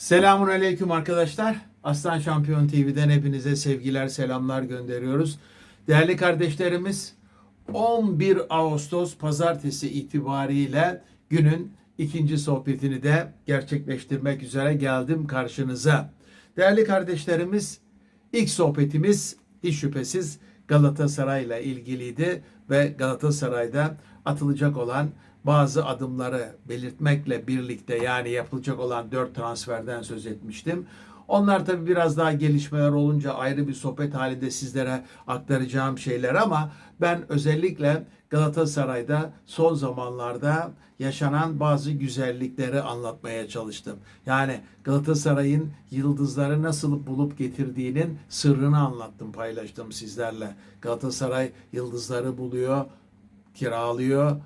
Selamun Aleyküm arkadaşlar. Aslan Şampiyon TV'den hepinize sevgiler, selamlar gönderiyoruz. Değerli kardeşlerimiz 11 Ağustos pazartesi itibariyle günün ikinci sohbetini de gerçekleştirmek üzere geldim karşınıza. Değerli kardeşlerimiz ilk sohbetimiz hiç şüphesiz Galatasaray ile ilgiliydi ve Galatasaray'da atılacak olan bazı adımları belirtmekle birlikte yani yapılacak olan dört transferden söz etmiştim. Onlar tabi biraz daha gelişmeler olunca ayrı bir sohbet halinde sizlere aktaracağım şeyler ama ben özellikle Galatasaray'da son zamanlarda yaşanan bazı güzellikleri anlatmaya çalıştım. Yani Galatasaray'ın yıldızları nasıl bulup getirdiğinin sırrını anlattım, paylaştım sizlerle. Galatasaray yıldızları buluyor, kiralıyor,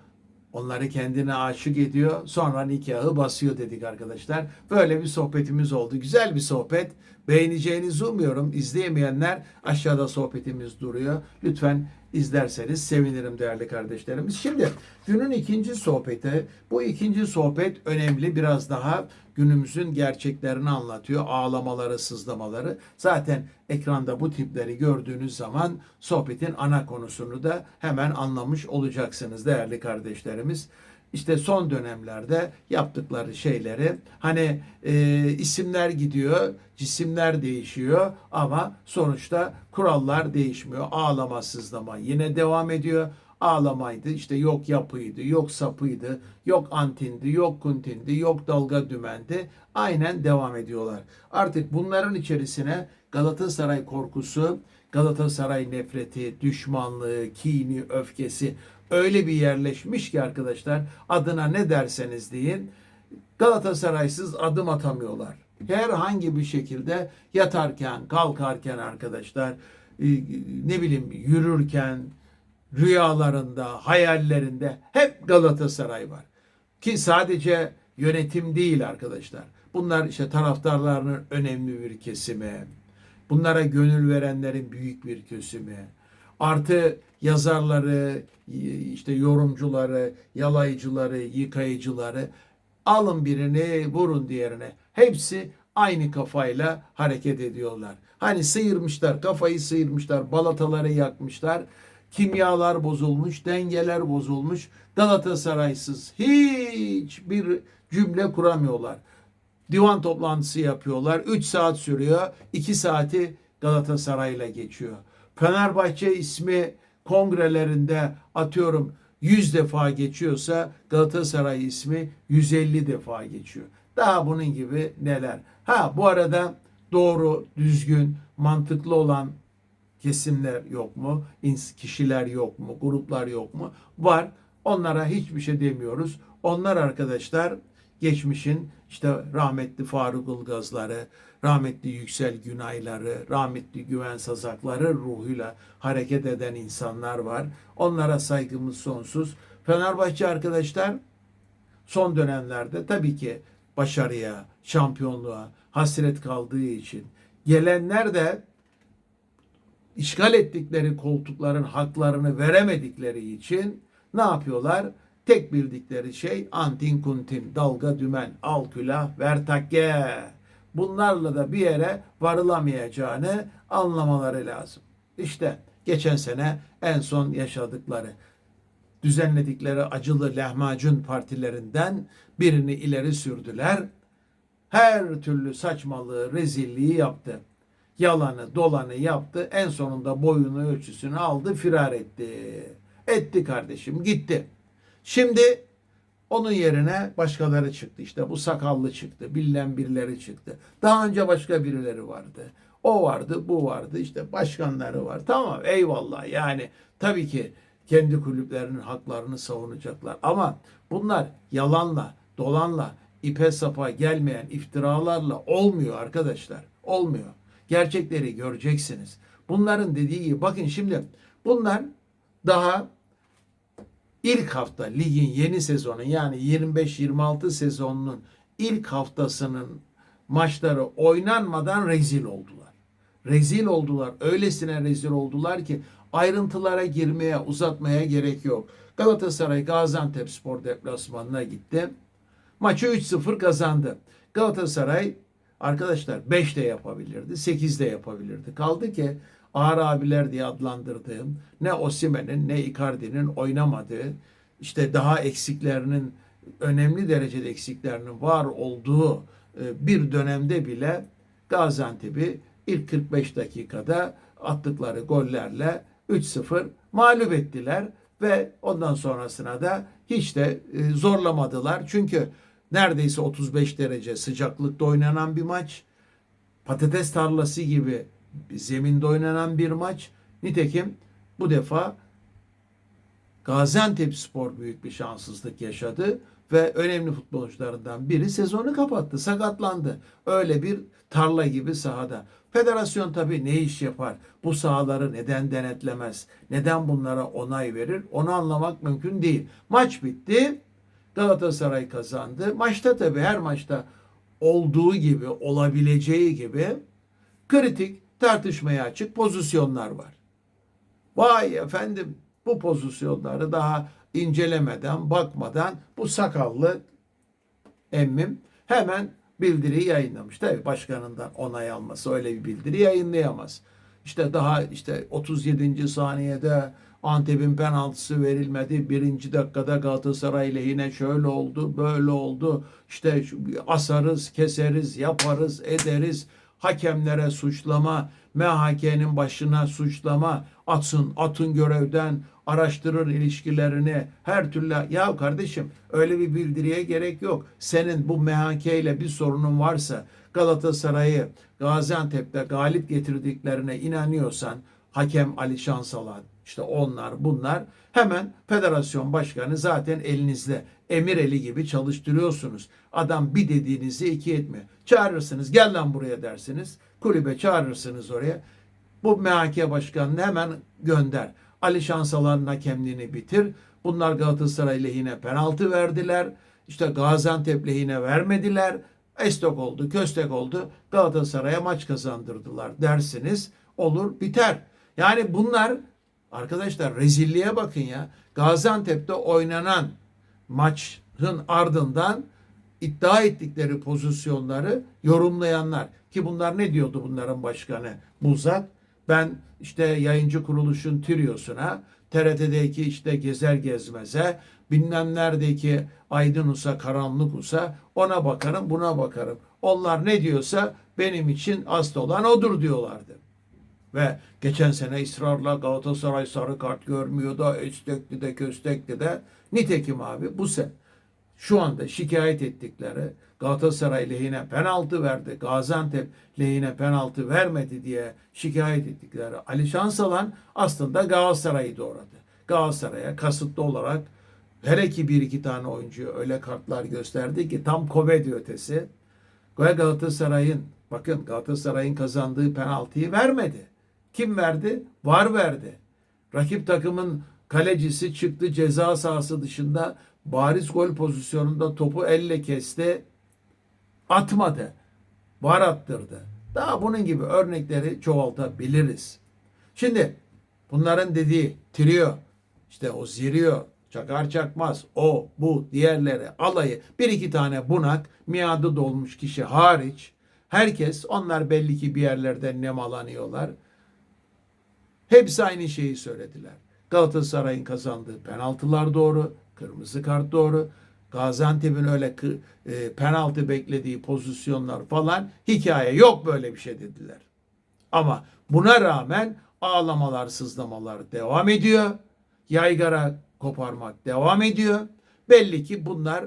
Onları kendine aşık ediyor. Sonra nikahı basıyor dedik arkadaşlar. Böyle bir sohbetimiz oldu. Güzel bir sohbet. Beğeneceğinizi umuyorum. İzleyemeyenler aşağıda sohbetimiz duruyor. Lütfen izlerseniz sevinirim değerli kardeşlerimiz. Şimdi günün ikinci sohbeti. Bu ikinci sohbet önemli. Biraz daha günümüzün gerçeklerini anlatıyor. Ağlamaları, sızlamaları. Zaten ekranda bu tipleri gördüğünüz zaman sohbetin ana konusunu da hemen anlamış olacaksınız değerli kardeşlerimiz. İşte son dönemlerde yaptıkları şeyleri hani e, isimler gidiyor, cisimler değişiyor ama sonuçta kurallar değişmiyor. Ağlama, sızlama yine devam ediyor ağlamaydı. işte yok yapıydı, yok sapıydı, yok antindi, yok kuntindi, yok dalga dümendi. Aynen devam ediyorlar. Artık bunların içerisine Galatasaray korkusu, Galatasaray nefreti, düşmanlığı, kini, öfkesi öyle bir yerleşmiş ki arkadaşlar adına ne derseniz deyin Galatasaraysız adım atamıyorlar. Herhangi bir şekilde yatarken, kalkarken arkadaşlar e, ne bileyim yürürken, rüyalarında, hayallerinde hep Galatasaray var. Ki sadece yönetim değil arkadaşlar. Bunlar işte taraftarlarının önemli bir kesimi. Bunlara gönül verenlerin büyük bir kesimi. Artı yazarları, işte yorumcuları, yalayıcıları, yıkayıcıları alın birini vurun diğerine. Hepsi aynı kafayla hareket ediyorlar. Hani sıyırmışlar, kafayı sıyırmışlar, balataları yakmışlar kimyalar bozulmuş, dengeler bozulmuş. Galatasaraysız hiçbir cümle kuramıyorlar. Divan toplantısı yapıyorlar. 3 saat sürüyor. 2 saati Galatasaray'la geçiyor. Fenerbahçe ismi kongrelerinde atıyorum 100 defa geçiyorsa Galatasaray ismi 150 defa geçiyor. Daha bunun gibi neler. Ha bu arada doğru, düzgün, mantıklı olan kesimler yok mu? Kişiler yok mu? Gruplar yok mu? Var. Onlara hiçbir şey demiyoruz. Onlar arkadaşlar geçmişin işte rahmetli Faruk Ilgazları, rahmetli Yüksel Günayları, rahmetli Güven Sazakları ruhuyla hareket eden insanlar var. Onlara saygımız sonsuz. Fenerbahçe arkadaşlar son dönemlerde tabii ki başarıya, şampiyonluğa hasret kaldığı için gelenler de işgal ettikleri koltukların haklarını veremedikleri için ne yapıyorlar? Tek bildikleri şey antin kuntin, dalga dümen, al külah, ver takke. Bunlarla da bir yere varılamayacağını anlamaları lazım. İşte geçen sene en son yaşadıkları düzenledikleri acılı lahmacun partilerinden birini ileri sürdüler. Her türlü saçmalığı, rezilliği yaptı yalanı dolanı yaptı. En sonunda boyunu ölçüsünü aldı firar etti. Etti kardeşim gitti. Şimdi onun yerine başkaları çıktı. İşte bu sakallı çıktı. Bilinen birileri çıktı. Daha önce başka birileri vardı. O vardı, bu vardı. İşte başkanları var. Tamam eyvallah. Yani tabii ki kendi kulüplerinin haklarını savunacaklar. Ama bunlar yalanla, dolanla, ipe sapa gelmeyen iftiralarla olmuyor arkadaşlar. Olmuyor gerçekleri göreceksiniz. Bunların dediği gibi bakın şimdi bunlar daha ilk hafta ligin yeni sezonu yani 25-26 sezonunun ilk haftasının maçları oynanmadan rezil oldular. Rezil oldular. Öylesine rezil oldular ki ayrıntılara girmeye, uzatmaya gerek yok. Galatasaray Gaziantep Spor deplasmanına gitti. Maçı 3-0 kazandı. Galatasaray arkadaşlar 5 de yapabilirdi, 8 de yapabilirdi. Kaldı ki ağır abiler diye adlandırdığım ne Osimen'in ne Icardi'nin oynamadığı işte daha eksiklerinin önemli derecede eksiklerinin var olduğu e, bir dönemde bile Gaziantep'i ilk 45 dakikada attıkları gollerle 3-0 mağlup ettiler ve ondan sonrasına da hiç de e, zorlamadılar. Çünkü neredeyse 35 derece sıcaklıkta oynanan bir maç. Patates tarlası gibi zeminde oynanan bir maç. Nitekim bu defa Gaziantep Spor büyük bir şanssızlık yaşadı ve önemli futbolcularından biri sezonu kapattı, sakatlandı. Öyle bir tarla gibi sahada. Federasyon tabii ne iş yapar? Bu sahaları neden denetlemez? Neden bunlara onay verir? Onu anlamak mümkün değil. Maç bitti. Galatasaray kazandı. Maçta tabii her maçta olduğu gibi, olabileceği gibi kritik, tartışmaya açık pozisyonlar var. Vay efendim bu pozisyonları daha incelemeden, bakmadan bu sakallı emmim hemen bildiri yayınlamış. Tabii başkanından onay alması öyle bir bildiri yayınlayamaz. İşte daha işte 37. saniyede Antep'in penaltısı verilmedi. Birinci dakikada Galatasaray lehine şöyle oldu, böyle oldu. İşte asarız, keseriz, yaparız, ederiz. Hakemlere suçlama, MHK'nin başına suçlama, atsın, atın görevden, araştırır ilişkilerini, her türlü. Ya kardeşim öyle bir bildiriye gerek yok. Senin bu MHK ile bir sorunun varsa Galatasaray'ı Gaziantep'te galip getirdiklerine inanıyorsan hakem Ali Şansalan işte onlar bunlar hemen federasyon başkanı zaten elinizde emir eli gibi çalıştırıyorsunuz. Adam bir dediğinizi iki etmiyor. Çağırırsınız gel lan buraya dersiniz. Kulübe çağırırsınız oraya. Bu MHK başkanını hemen gönder. Ali Şansalan'ın hakemliğini bitir. Bunlar Galatasaray lehine penaltı verdiler. İşte Gaziantep lehine vermediler. Estok oldu, köstek oldu. Galatasaray'a maç kazandırdılar dersiniz. Olur biter. Yani bunlar arkadaşlar rezilliğe bakın ya. Gaziantep'te oynanan maçın ardından iddia ettikleri pozisyonları yorumlayanlar ki bunlar ne diyordu bunların başkanı Muzat? Ben işte yayıncı kuruluşun Tirios'una, TRT'deki işte Gezer Gezmez'e, bilmem neredeki Aydın Usa, Karanlık Usa ona bakarım buna bakarım. Onlar ne diyorsa benim için asıl olan odur diyorlardı. Ve geçen sene ısrarla Galatasaray sarı kart görmüyor da estekli de köstekli de nitekim abi bu sene şu anda şikayet ettikleri Galatasaray lehine penaltı verdi, Gaziantep lehine penaltı vermedi diye şikayet ettikleri Ali Şansalan aslında Galatasaray'ı doğradı. Galatasaray'a kasıtlı olarak hele ki bir iki tane oyuncuya öyle kartlar gösterdi ki tam komedi ötesi. Ve Galatasaray'ın bakın Galatasaray'ın kazandığı penaltıyı vermedi. Kim verdi? Var verdi. Rakip takımın kalecisi çıktı ceza sahası dışında bariz gol pozisyonunda topu elle kesti. Atmadı. Var attırdı. Daha bunun gibi örnekleri çoğaltabiliriz. Şimdi bunların dediği trio, işte o ziriyo, çakar çakmaz, o, bu, diğerleri, alayı, bir iki tane bunak, miadı dolmuş kişi hariç, herkes, onlar belli ki bir yerlerden nemalanıyorlar. Hepsi aynı şeyi söylediler. Galatasaray'ın kazandığı penaltılar doğru, kırmızı kart doğru. Gaziantep'in öyle e, penaltı beklediği pozisyonlar falan hikaye yok böyle bir şey dediler. Ama buna rağmen ağlamalar, sızlamalar devam ediyor. Yaygara koparmak devam ediyor. Belli ki bunlar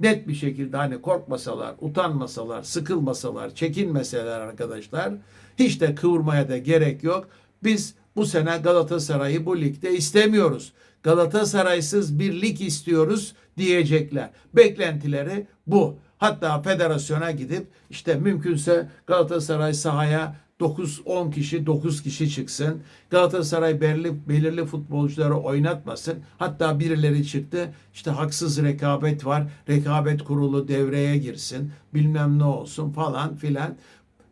net bir şekilde hani korkmasalar, utanmasalar, sıkılmasalar, çekinmeseler arkadaşlar hiç de kıvırmaya da gerek yok. Biz bu sene Galatasaray'ı bu ligde istemiyoruz. Galatasaray'sız bir lig istiyoruz diyecekler. Beklentileri bu. Hatta federasyona gidip işte mümkünse Galatasaray sahaya 9-10 kişi 9 kişi çıksın. Galatasaray belirli, belirli futbolcuları oynatmasın. Hatta birileri çıktı. İşte haksız rekabet var. Rekabet kurulu devreye girsin. Bilmem ne olsun falan filan.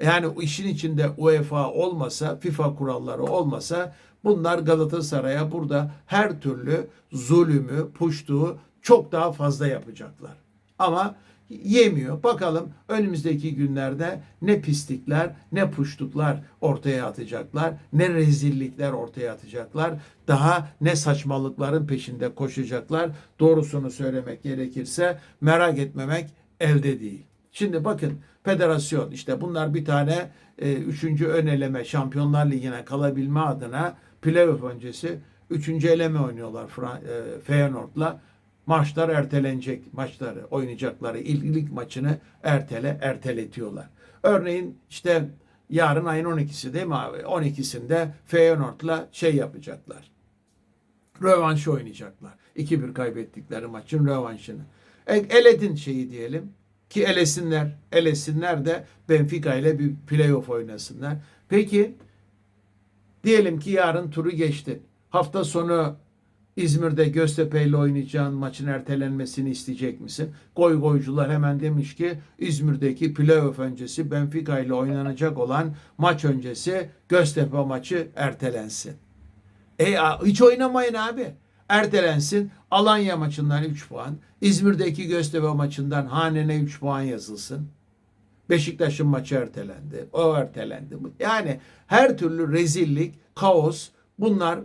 Yani işin içinde UEFA olmasa, FIFA kuralları olmasa bunlar Galatasaray'a burada her türlü zulümü, puştuğu çok daha fazla yapacaklar. Ama yemiyor. Bakalım önümüzdeki günlerde ne pislikler, ne puştuklar ortaya atacaklar, ne rezillikler ortaya atacaklar, daha ne saçmalıkların peşinde koşacaklar. Doğrusunu söylemek gerekirse merak etmemek elde değil. Şimdi bakın federasyon işte bunlar bir tane e, üçüncü ön eleme Şampiyonlar Ligi'ne kalabilme adına playoff öncesi üçüncü eleme oynuyorlar Fra- e, Feyenoord'la. Maçlar ertelenecek. Maçları oynayacakları ilk, maçını ertele erteletiyorlar. Örneğin işte yarın ayın 12'si değil mi abi? 12'sinde Feyenoord'la şey yapacaklar. Rövanşı oynayacaklar. 2-1 kaybettikleri maçın rövanşını. E, eledin şeyi diyelim ki elesinler. Elesinler de Benfica ile bir playoff oynasınlar. Peki diyelim ki yarın turu geçti. Hafta sonu İzmir'de Göztepe ile oynayacağın maçın ertelenmesini isteyecek misin? Goy goycular hemen demiş ki İzmir'deki playoff öncesi Benfica ile oynanacak olan maç öncesi Göztepe maçı ertelensin. E hiç oynamayın abi. Ertelensin. Alanya maçından 3 puan. İzmir'deki Göztepe maçından hanene 3 puan yazılsın. Beşiktaş'ın maçı ertelendi. O ertelendi. Yani her türlü rezillik, kaos bunlar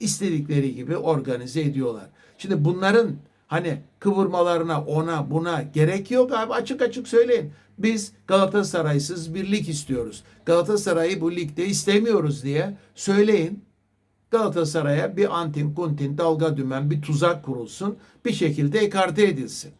istedikleri gibi organize ediyorlar. Şimdi bunların hani kıvırmalarına ona buna gerek yok abi açık açık söyleyin. Biz Galatasaray'sız bir lig istiyoruz. Galatasaray'ı bu ligde istemiyoruz diye söyleyin. Galatasaray'a bir antin kuntin dalga dümen bir tuzak kurulsun. Bir şekilde ekarte edilsin.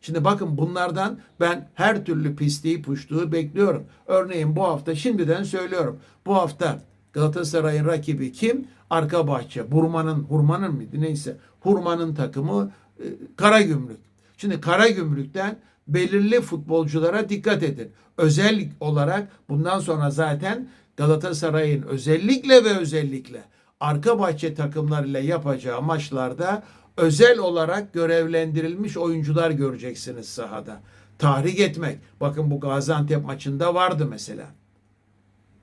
Şimdi bakın bunlardan ben her türlü pisliği puştuğu bekliyorum. Örneğin bu hafta şimdiden söylüyorum. Bu hafta Galatasaray'ın rakibi kim? Arka bahçe. Burman'ın, Hurman'ın mıydı neyse. Hurman'ın takımı e, Karagümrük. Şimdi Karagümrük'ten belirli futbolculara dikkat edin. Özel olarak bundan sonra zaten Galatasaray'ın özellikle ve özellikle arka bahçe takımlarıyla yapacağı maçlarda özel olarak görevlendirilmiş oyuncular göreceksiniz sahada. Tahrik etmek. Bakın bu Gaziantep maçında vardı mesela.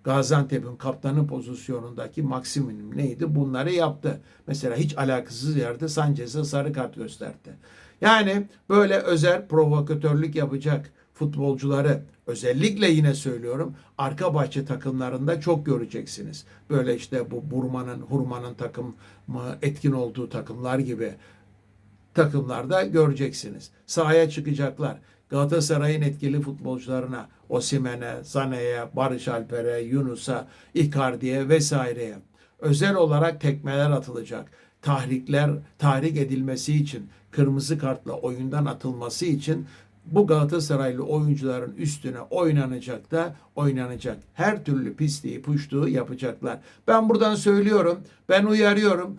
Gaziantep'in kaptanı pozisyonundaki maksimum neydi? Bunları yaptı. Mesela hiç alakasız yerde Sanchez'e sarı kart gösterdi. Yani böyle özel provokatörlük yapacak futbolcuları özellikle yine söylüyorum arka bahçe takımlarında çok göreceksiniz. Böyle işte bu Burman'ın, Hurman'ın takımı etkin olduğu takımlar gibi takımlarda göreceksiniz. Sahaya çıkacaklar. Galatasaray'ın etkili futbolcularına, Osimen'e, Zane'ye, Barış Alper'e, Yunus'a, Icardi'ye vesaireye özel olarak tekmeler atılacak. Tahrikler, tahrik edilmesi için, kırmızı kartla oyundan atılması için bu Galatasaraylı oyuncuların üstüne oynanacak da oynanacak. Her türlü pisliği, puştuğu yapacaklar. Ben buradan söylüyorum, ben uyarıyorum.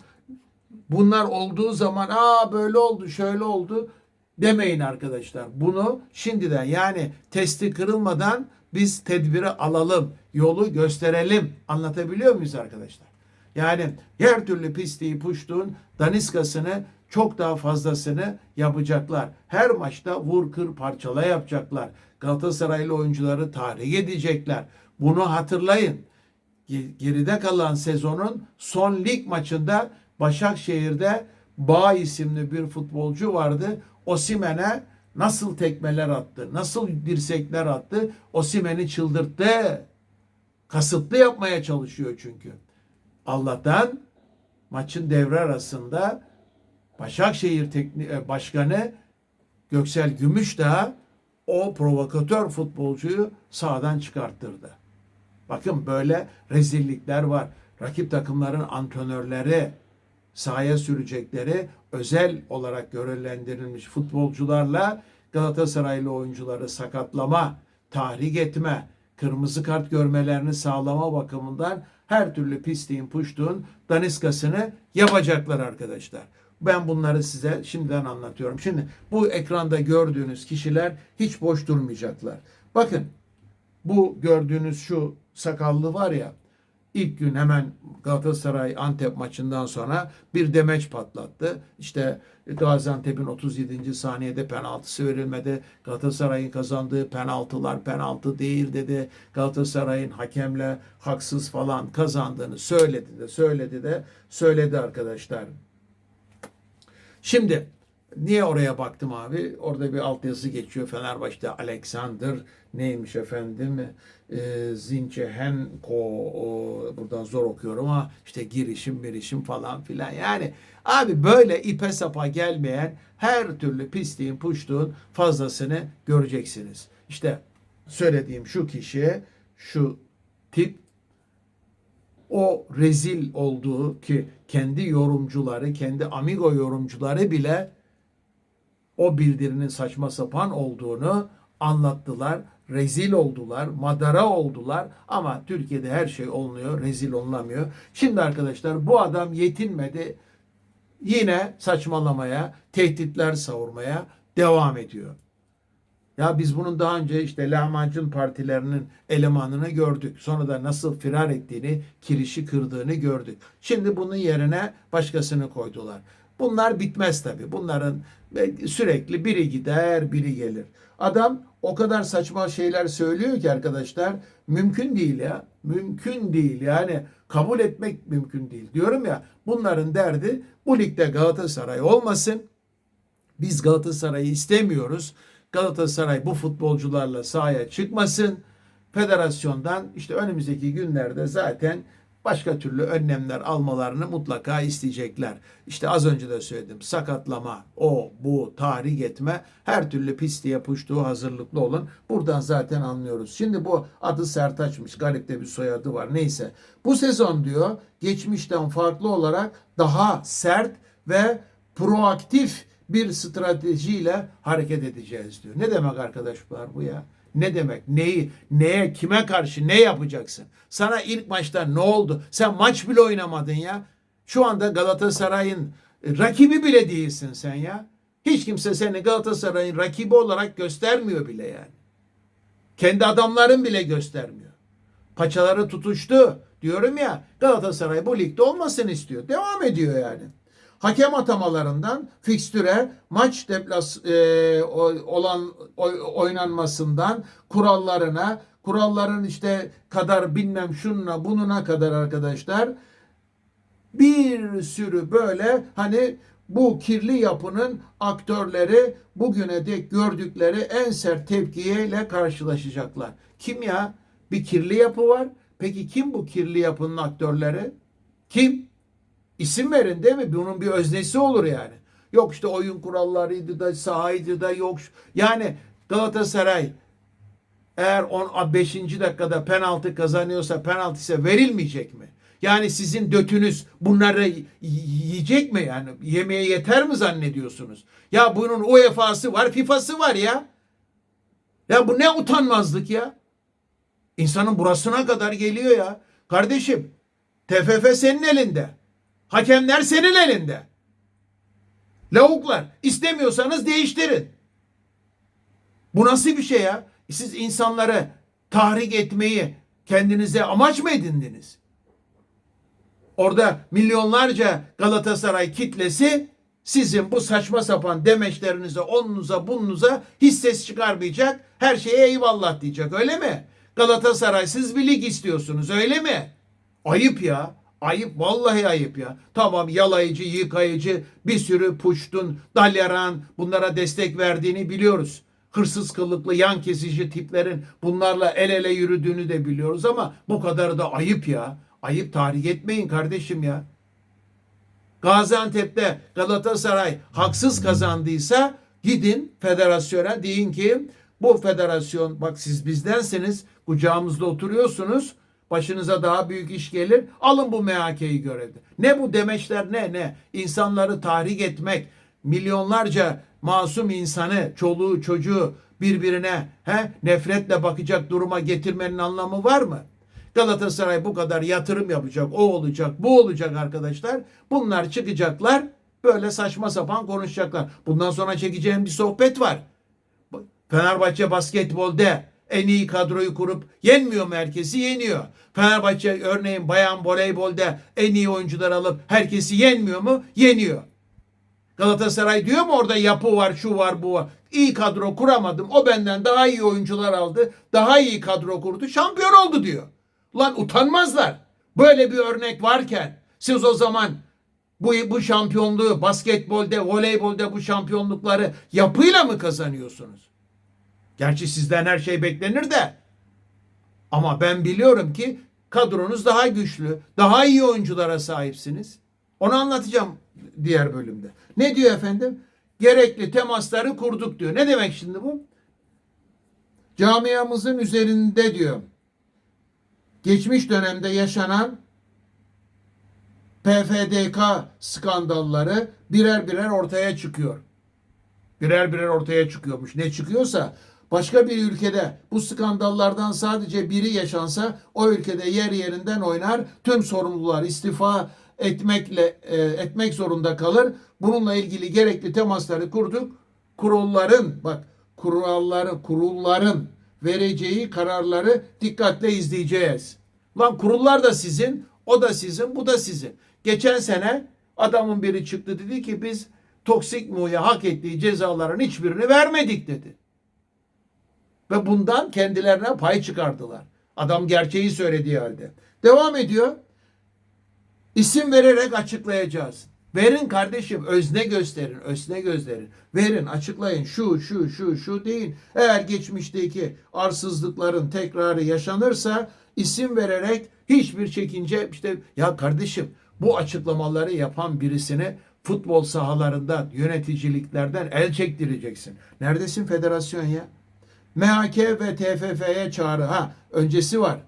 Bunlar olduğu zaman aa böyle oldu, şöyle oldu demeyin arkadaşlar. Bunu şimdiden yani testi kırılmadan biz tedbiri alalım, yolu gösterelim. Anlatabiliyor muyuz arkadaşlar? Yani her türlü pisliği puştuğun daniskasını çok daha fazlasını yapacaklar. Her maçta vur kır parçala yapacaklar. Galatasaraylı oyuncuları tahrik edecekler. Bunu hatırlayın. Geride kalan sezonun son lig maçında Başakşehir'de Bağ isimli bir futbolcu vardı. Osimen'e nasıl tekmeler attı, nasıl dirsekler attı. Osimen'i çıldırttı. Kasıtlı yapmaya çalışıyor çünkü. Allah'tan maçın devre arasında Başakşehir Tekni Başkanı Göksel Gümüşdağ o provokatör futbolcuyu sağdan çıkarttırdı. Bakın böyle rezillikler var. Rakip takımların antrenörleri sahaya sürecekleri özel olarak görevlendirilmiş futbolcularla Galatasaraylı oyuncuları sakatlama, tahrik etme, kırmızı kart görmelerini sağlama bakımından her türlü pisliğin puştuğun daniskasını yapacaklar arkadaşlar. Ben bunları size şimdiden anlatıyorum. Şimdi bu ekranda gördüğünüz kişiler hiç boş durmayacaklar. Bakın bu gördüğünüz şu sakallı var ya ilk gün hemen Galatasaray Antep maçından sonra bir demeç patlattı. İşte Gaziantep'in 37. saniyede penaltısı verilmedi. Galatasaray'ın kazandığı penaltılar penaltı değil dedi. Galatasaray'ın hakemle haksız falan kazandığını söyledi de söyledi de söyledi arkadaşlar. Şimdi Niye oraya baktım abi? Orada bir altyazı geçiyor. Fenerbahçe'de Alexander neymiş efendim? E, Zincehenko o, buradan zor okuyorum ama işte girişim girişim falan filan. Yani abi böyle ipe sapa gelmeyen her türlü pisliğin puştuğun fazlasını göreceksiniz. İşte söylediğim şu kişi şu tip o rezil olduğu ki kendi yorumcuları, kendi amigo yorumcuları bile o bildirinin saçma sapan olduğunu anlattılar. Rezil oldular, madara oldular ama Türkiye'de her şey olunuyor, rezil olunamıyor. Şimdi arkadaşlar bu adam yetinmedi. Yine saçmalamaya, tehditler savurmaya devam ediyor. Ya biz bunun daha önce işte lahmacun partilerinin elemanını gördük. Sonra da nasıl firar ettiğini, kirişi kırdığını gördük. Şimdi bunun yerine başkasını koydular. Bunlar bitmez tabii. Bunların sürekli biri gider, biri gelir. Adam o kadar saçma şeyler söylüyor ki arkadaşlar mümkün değil ya. Mümkün değil yani kabul etmek mümkün değil. Diyorum ya bunların derdi bu ligde Galatasaray olmasın. Biz Galatasaray'ı istemiyoruz. Galatasaray bu futbolcularla sahaya çıkmasın. Federasyondan işte önümüzdeki günlerde zaten başka türlü önlemler almalarını mutlaka isteyecekler. İşte az önce de söyledim. Sakatlama, o, bu, tahrik etme, her türlü pisliğe puştuğu hazırlıklı olun. Buradan zaten anlıyoruz. Şimdi bu adı Sertaç'mış. Garip de bir soyadı var. Neyse. Bu sezon diyor geçmişten farklı olarak daha sert ve proaktif bir stratejiyle hareket edeceğiz diyor. Ne demek arkadaşlar bu ya? Ne demek? Neyi, neye, kime karşı ne yapacaksın? Sana ilk maçta ne oldu? Sen maç bile oynamadın ya. Şu anda Galatasaray'ın rakibi bile değilsin sen ya. Hiç kimse seni Galatasaray'ın rakibi olarak göstermiyor bile yani. Kendi adamların bile göstermiyor. Paçaları tutuştu. Diyorum ya Galatasaray bu ligde olmasını istiyor. Devam ediyor yani hakem atamalarından fikstüre, maç deplas e, olan oy, oynanmasından kurallarına, kuralların işte kadar bilmem şununa bununa kadar arkadaşlar bir sürü böyle hani bu kirli yapının aktörleri bugüne dek gördükleri en sert tepkiyle karşılaşacaklar. Kim ya? Bir kirli yapı var. Peki kim bu kirli yapının aktörleri? Kim? İsim verin değil mi? Bunun bir öznesi olur yani. Yok işte oyun kurallarıydı da sahaydı da yok. Yani Galatasaray eğer 5. dakikada penaltı kazanıyorsa penaltı ise verilmeyecek mi? Yani sizin dötünüz bunları yiyecek mi yani? Yemeye yeter mi zannediyorsunuz? Ya bunun UEFA'sı var, FIFA'sı var ya. Ya bu ne utanmazlık ya? İnsanın burasına kadar geliyor ya. Kardeşim TFF senin elinde. Hakemler senin elinde. Lavuklar istemiyorsanız değiştirin. Bu nasıl bir şey ya? Siz insanları tahrik etmeyi kendinize amaç mı edindiniz? Orada milyonlarca Galatasaray kitlesi sizin bu saçma sapan demeçlerinize, onunuza, bununuza hiç ses çıkarmayacak. Her şeye eyvallah diyecek öyle mi? Galatasaray siz bir lig istiyorsunuz öyle mi? Ayıp ya. Ayıp vallahi ayıp ya. Tamam yalayıcı, yıkayıcı bir sürü puştun, dalyaran bunlara destek verdiğini biliyoruz. Hırsız kılıklı, yan kesici tiplerin bunlarla el ele yürüdüğünü de biliyoruz ama bu kadar da ayıp ya. Ayıp tahrik etmeyin kardeşim ya. Gaziantep'te Galatasaray haksız kazandıysa gidin federasyona deyin ki bu federasyon bak siz bizdensiniz kucağımızda oturuyorsunuz Başınıza daha büyük iş gelir. Alın bu MHK'yi görevde. Ne bu demeçler ne ne? İnsanları tahrik etmek, milyonlarca masum insanı, çoluğu, çocuğu birbirine he, nefretle bakacak duruma getirmenin anlamı var mı? Galatasaray bu kadar yatırım yapacak, o olacak, bu olacak arkadaşlar. Bunlar çıkacaklar, böyle saçma sapan konuşacaklar. Bundan sonra çekeceğim bir sohbet var. Fenerbahçe basketbolde en iyi kadroyu kurup yenmiyor mu herkesi? Yeniyor. Fenerbahçe örneğin bayan voleybolde en iyi oyuncular alıp herkesi yenmiyor mu? Yeniyor. Galatasaray diyor mu orada yapı var, şu var, bu var. İyi kadro kuramadım. O benden daha iyi oyuncular aldı. Daha iyi kadro kurdu. Şampiyon oldu diyor. Lan utanmazlar. Böyle bir örnek varken siz o zaman Bu, bu şampiyonluğu basketbolde, voleybolde bu şampiyonlukları yapıyla mı kazanıyorsunuz? Gerçi sizden her şey beklenir de. Ama ben biliyorum ki kadronuz daha güçlü, daha iyi oyunculara sahipsiniz. Onu anlatacağım diğer bölümde. Ne diyor efendim? Gerekli temasları kurduk diyor. Ne demek şimdi bu? Camiamızın üzerinde diyor. Geçmiş dönemde yaşanan PFDK skandalları birer birer ortaya çıkıyor. Birer birer ortaya çıkıyormuş. Ne çıkıyorsa başka bir ülkede bu skandallardan sadece biri yaşansa o ülkede yer yerinden oynar. Tüm sorumlular istifa etmekle e, etmek zorunda kalır. Bununla ilgili gerekli temasları kurduk. Kurulların bak kuralları kurulların vereceği kararları dikkatle izleyeceğiz. Lan kurullar da sizin, o da sizin, bu da sizin. Geçen sene adamın biri çıktı dedi ki biz toksik muya hak ettiği cezaların hiçbirini vermedik dedi. Ve bundan kendilerine pay çıkardılar. Adam gerçeği söylediği halde. Devam ediyor. İsim vererek açıklayacağız. Verin kardeşim özne gösterin, özne gösterin. Verin, açıklayın. Şu, şu, şu, şu deyin. Eğer geçmişteki arsızlıkların tekrarı yaşanırsa isim vererek hiçbir çekince işte ya kardeşim bu açıklamaları yapan birisini futbol sahalarından, yöneticiliklerden el çektireceksin. Neredesin federasyon ya? MHK ve TFF'ye çağrı. Ha öncesi var.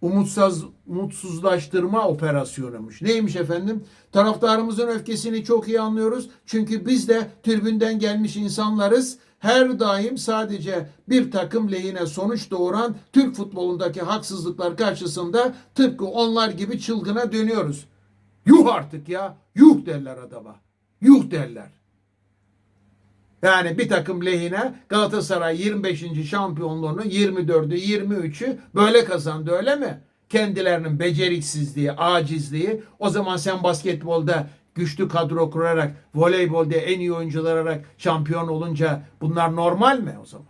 Umutsuz, umutsuzlaştırma operasyonuymuş. Neymiş efendim? Taraftarımızın öfkesini çok iyi anlıyoruz. Çünkü biz de tribünden gelmiş insanlarız. Her daim sadece bir takım lehine sonuç doğuran Türk futbolundaki haksızlıklar karşısında tıpkı onlar gibi çılgına dönüyoruz. Yuh artık ya. Yuh derler adama. Yuh derler. Yani bir takım lehine Galatasaray 25. şampiyonluğunu 24'ü 23'ü böyle kazandı öyle mi? Kendilerinin beceriksizliği, acizliği. O zaman sen basketbolda güçlü kadro kurarak, voleybolda en iyi oyuncular olarak şampiyon olunca bunlar normal mi o zaman?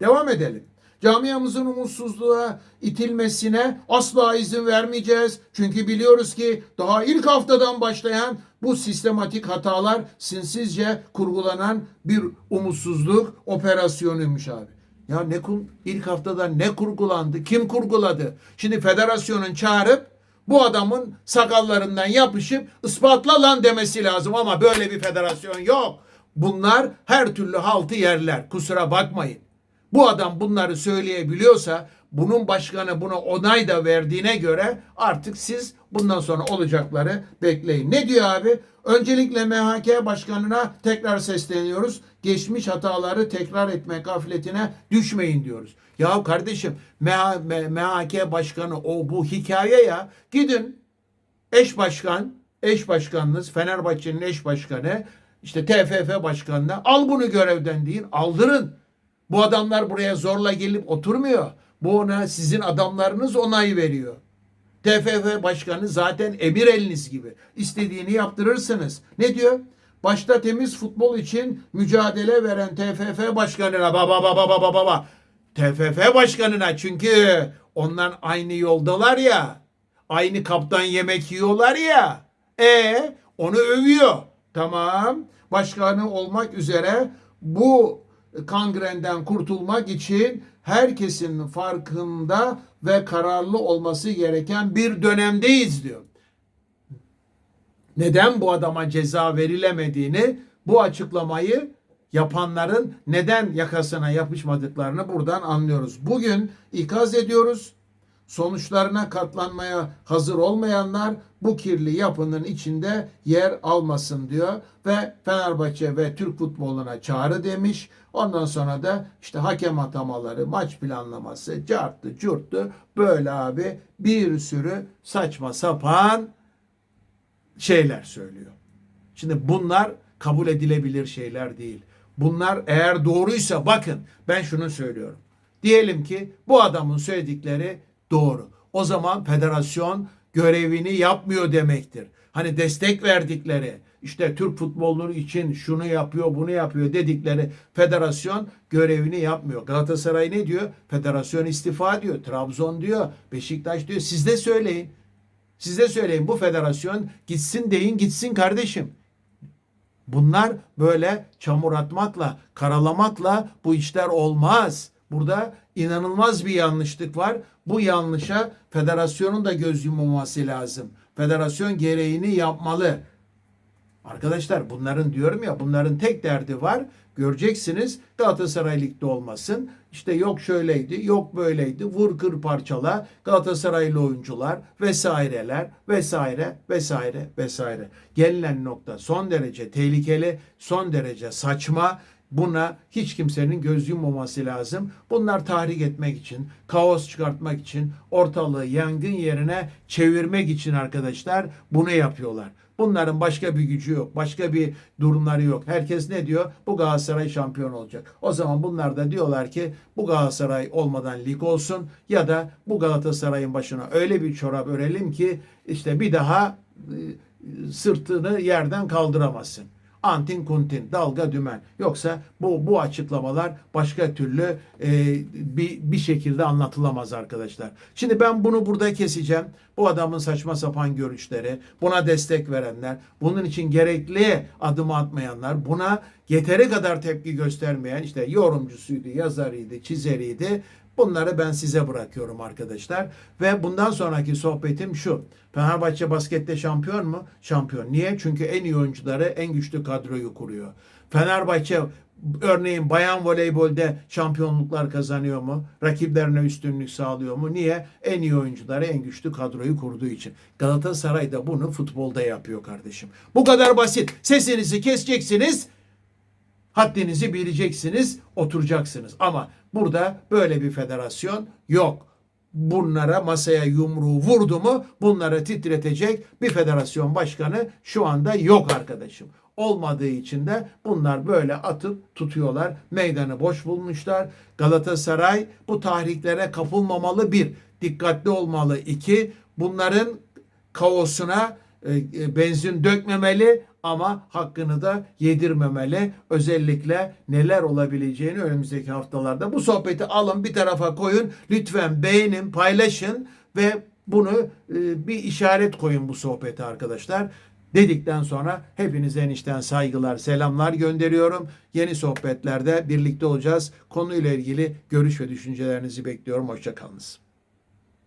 Devam edelim. Camiamızın umutsuzluğa itilmesine asla izin vermeyeceğiz. Çünkü biliyoruz ki daha ilk haftadan başlayan bu sistematik hatalar sinsizce kurgulanan bir umutsuzluk operasyonuymuş abi. Ya ne ilk haftada ne kurgulandı? Kim kurguladı? Şimdi federasyonun çağırıp bu adamın sakallarından yapışıp ispatla lan demesi lazım ama böyle bir federasyon yok. Bunlar her türlü haltı yerler. Kusura bakmayın. Bu adam bunları söyleyebiliyorsa bunun başkanı buna onay da verdiğine göre artık siz bundan sonra olacakları bekleyin. Ne diyor abi? Öncelikle MHK başkanına tekrar sesleniyoruz. Geçmiş hataları tekrar etme gafletine düşmeyin diyoruz. Ya kardeşim MHK başkanı o bu hikaye ya. Gidin eş başkan, eş başkanınız Fenerbahçe'nin eş başkanı işte TFF başkanına al bunu görevden deyin aldırın. Bu adamlar buraya zorla gelip oturmuyor. Bu ona sizin adamlarınız onay veriyor. TFF başkanı zaten emir eliniz gibi. İstediğini yaptırırsınız. Ne diyor? Başta temiz futbol için mücadele veren TFF başkanına baba baba baba baba. TFF başkanına çünkü onlar aynı yoldalar ya. Aynı kaptan yemek yiyorlar ya. E onu övüyor. Tamam. Başkanı olmak üzere bu kangrenden kurtulmak için herkesin farkında ve kararlı olması gereken bir dönemdeyiz diyor. Neden bu adama ceza verilemediğini bu açıklamayı yapanların neden yakasına yapışmadıklarını buradan anlıyoruz. Bugün ikaz ediyoruz. Sonuçlarına katlanmaya hazır olmayanlar bu kirli yapının içinde yer almasın diyor ve Fenerbahçe ve Türk futboluna çağrı demiş. Ondan sonra da işte hakem atamaları, maç planlaması, carttı, curttu böyle abi bir sürü saçma sapan şeyler söylüyor. Şimdi bunlar kabul edilebilir şeyler değil. Bunlar eğer doğruysa bakın ben şunu söylüyorum. Diyelim ki bu adamın söyledikleri doğru. O zaman federasyon görevini yapmıyor demektir. Hani destek verdikleri işte Türk futbolunu için şunu yapıyor bunu yapıyor dedikleri federasyon görevini yapmıyor. Galatasaray ne diyor? Federasyon istifa diyor. Trabzon diyor. Beşiktaş diyor. Siz de söyleyin. Size söyleyeyim bu federasyon gitsin deyin gitsin kardeşim. Bunlar böyle çamur atmakla, karalamakla bu işler olmaz. Burada inanılmaz bir yanlışlık var. Bu yanlışa federasyonun da göz yummaması lazım. Federasyon gereğini yapmalı. Arkadaşlar bunların diyorum ya bunların tek derdi var. Göreceksiniz Galatasaray Lig'de olmasın. İşte yok şöyleydi, yok böyleydi. Vur kır parçala Galatasaraylı oyuncular vesaireler vesaire vesaire vesaire. Gelinen nokta son derece tehlikeli, son derece saçma. Buna hiç kimsenin göz yummaması lazım. Bunlar tahrik etmek için, kaos çıkartmak için, ortalığı yangın yerine çevirmek için arkadaşlar bunu yapıyorlar. Bunların başka bir gücü yok. Başka bir durumları yok. Herkes ne diyor? Bu Galatasaray şampiyon olacak. O zaman bunlar da diyorlar ki bu Galatasaray olmadan lig olsun ya da bu Galatasaray'ın başına öyle bir çorap örelim ki işte bir daha e, sırtını yerden kaldıramazsın. Antin kuntin, dalga dümen. Yoksa bu bu açıklamalar başka türlü e, bir, bir şekilde anlatılamaz arkadaşlar. Şimdi ben bunu burada keseceğim. Bu adamın saçma sapan görüşleri, buna destek verenler, bunun için gerekli adımı atmayanlar, buna yeteri kadar tepki göstermeyen işte yorumcusuydu, yazarıydı, çizeriydi. Bunları ben size bırakıyorum arkadaşlar. Ve bundan sonraki sohbetim şu. Fenerbahçe baskette şampiyon mu? Şampiyon. Niye? Çünkü en iyi oyuncuları, en güçlü kadroyu kuruyor. Fenerbahçe örneğin bayan voleybolde şampiyonluklar kazanıyor mu? Rakiplerine üstünlük sağlıyor mu? Niye? En iyi oyuncuları, en güçlü kadroyu kurduğu için. Galatasaray da bunu futbolda yapıyor kardeşim. Bu kadar basit. Sesinizi keseceksiniz haddinizi bileceksiniz, oturacaksınız. Ama burada böyle bir federasyon yok. Bunlara masaya yumruğu vurdu mu bunları titretecek bir federasyon başkanı şu anda yok arkadaşım. Olmadığı için de bunlar böyle atıp tutuyorlar. Meydanı boş bulmuşlar. Galatasaray bu tahriklere kapılmamalı bir. Dikkatli olmalı iki. Bunların kaosuna benzin dökmemeli ama hakkını da yedirmemeli. Özellikle neler olabileceğini önümüzdeki haftalarda bu sohbeti alın bir tarafa koyun. Lütfen beğenin, paylaşın ve bunu e, bir işaret koyun bu sohbete arkadaşlar. Dedikten sonra hepinize enişten saygılar, selamlar gönderiyorum. Yeni sohbetlerde birlikte olacağız. Konuyla ilgili görüş ve düşüncelerinizi bekliyorum. Hoşçakalınız.